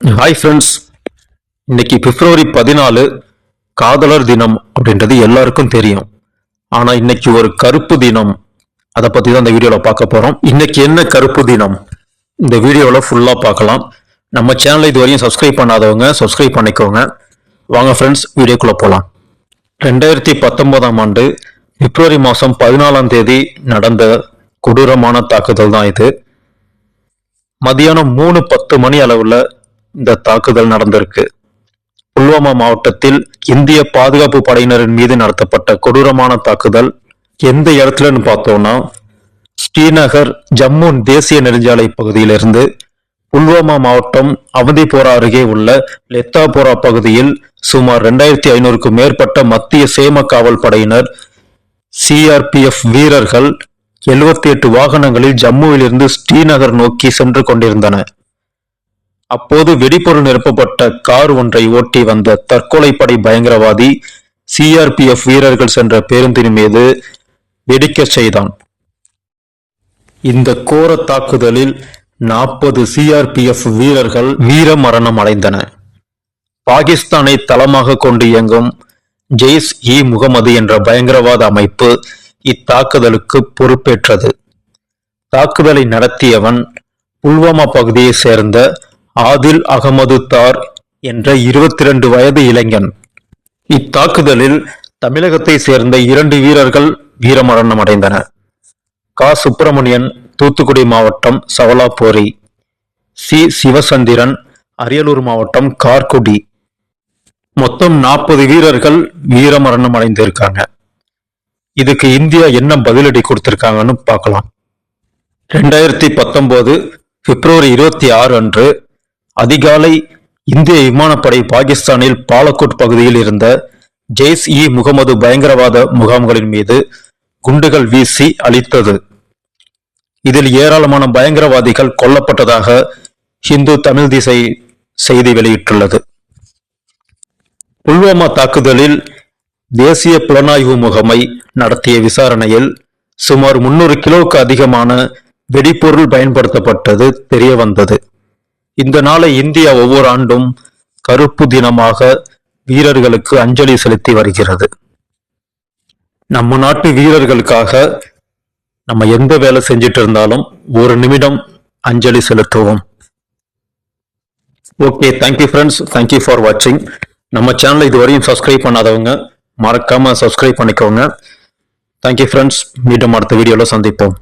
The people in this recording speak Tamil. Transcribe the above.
ஹாய் ஃப்ரெண்ட்ஸ் இன்னைக்கு பிப்ரவரி பதினாலு காதலர் தினம் அப்படின்றது எல்லாருக்கும் தெரியும். ஆனால் இன்னைக்கு ஒரு கருப்பு தினம். அதை பற்றி தான் இந்த வீடியோவில் பார்க்க போகிறோம் இன்னைக்கு என்ன கருப்பு தினம்? இந்த வீடியோவில் ஃபுல்லாக பார்க்கலாம். நம்ம சேனலை இதுவரையும் சப்ஸ்கிரைப் பண்ணாதவங்க சப்ஸ்கிரைப் பண்ணிக்கோங்க. வாங்க ஃப்ரெண்ட்ஸ் வீடியோக்குள்ளே போகலாம் ரெண்டாயிரத்தி பத்தொன்பதாம் ஆண்டு பிப்ரவரி மாதம் பதினாலாம் தேதி நடந்த கொடூரமான தாக்குதல் தான் இது. மதியானம் மூணு பத்து மணி அளவில் இந்த தாக்குதல் நடந்திருக்கு. புல்வாமா மாவட்டத்தில் இந்திய பாதுகாப்பு படையினரின் மீது நடத்தப்பட்ட கொடூரமான தாக்குதல் எந்த இடத்துலன்னு பார்த்தோம்னா ஸ்ரீநகர் ஜம்மு தேசிய நெடுஞ்சாலை பகுதியிலிருந்து புல்வாமா மாவட்டம் அவந்திபோரா அருகே உள்ள லெத்தாபோரா பகுதியில் சுமார் ரெண்டாயிரத்தி ஐநூறுக்கும் மேற்பட்ட மத்திய சேம காவல் படையினர் சிஆர்பிஎஃப் வீரர்கள் 78 எட்டு வாகனங்களில் ஜம்முவிலிருந்து ஸ்ரீநகர் நோக்கி சென்று கொண்டிருந்தன அப்போது வெடிபொருள் நிரப்பப்பட்ட கார் ஒன்றை ஓட்டி வந்த தற்கொலைப்படை பயங்கரவாதி சிஆர்பிஎஃப் வீரர்கள் சென்ற பேருந்தின் மீது வெடிக்கச் செய்தான். இந்த கோர தாக்குதலில் நாற்பது சிஆர்பிஎஃப் வீரர்கள் வீர மரணம் அடைந்தன. பாகிஸ்தானை தளமாக கொண்டு இயங்கும் ஜெய்ஸ் இ முகமது என்ற பயங்கரவாத அமைப்பு இத்தாக்குதலுக்கு பொறுப்பேற்றது. தாக்குதலை நடத்தியவன் புல்வாமா பகுதியைச் சேர்ந்த ஆதில் அகமது தார் என்ற இருபத்தி ரெண்டு வயது இளைஞன். இத்தாக்குதலில் தமிழகத்தை சேர்ந்த இரண்டு வீரர்கள் வீரமரணம் அடைந்தனர். கா. சுப்பிரமணியன் தூத்துக்குடி மாவட்டம் சவலாப்போரி சி. சிவசந்திரன் அரியலூர் மாவட்டம் கார்குடி. மொத்தம் நாற்பது வீரர்கள் வீரமரணம் அடைந்திருக்காங்க. இதுக்கு இந்தியா என்ன பதிலடி கொடுத்திருக்காங்கன்னு பார்க்கலாம். ரெண்டாயிரத்தி பத்தொன்பது பிப்ரவரி இருபத்தி ஆறு அன்று அதிகாலை இந்திய விமானப்படை பாகிஸ்தானில் பாலக்கோட் பகுதியில் இருந்த ஜெய்ஸ் இ முகமது பயங்கரவாத முகாம்களின் மீது குண்டுகள் வீசி அளித்தது இதில் ஏராளமான பயங்கரவாதிகள் கொல்லப்பட்டதாக ஹிந்து தமிழ் திசை செய்தி வெளியிட்டுள்ளது. புல்வாமா தாக்குதலில் தேசிய புலனாய்வு முகமை நடத்திய விசாரணையில் சுமார் முன்னூறு கிலோவுக்கு அதிகமான வெடிபொருள் பயன்படுத்தப்பட்டது தெரிய வந்தது இந்த நாளை இந்தியா ஒவ்வொரு ஆண்டும் கருப்பு தினமாக வீரர்களுக்கு அஞ்சலி செலுத்தி வருகிறது. நம்ம நாட்டு வீரர்களுக்காக நம்ம எந்த வேலை செஞ்சிட்டு இருந்தாலும் ஒரு நிமிடம் அஞ்சலி செலுத்துவோம். Okay thank you friends thank you for வாட்சிங் நம்ம சேனலை இதுவரையும் சப்ஸ்கிரைப் பண்ணாதவங்க மறக்காம சப்ஸ்கிரைப் பண்ணிக்கோங்க. தேங்க்யூ ஃப்ரெண்ட்ஸ் மீண்டும் அடுத்த வீடியோவில் சந்திப்போம்.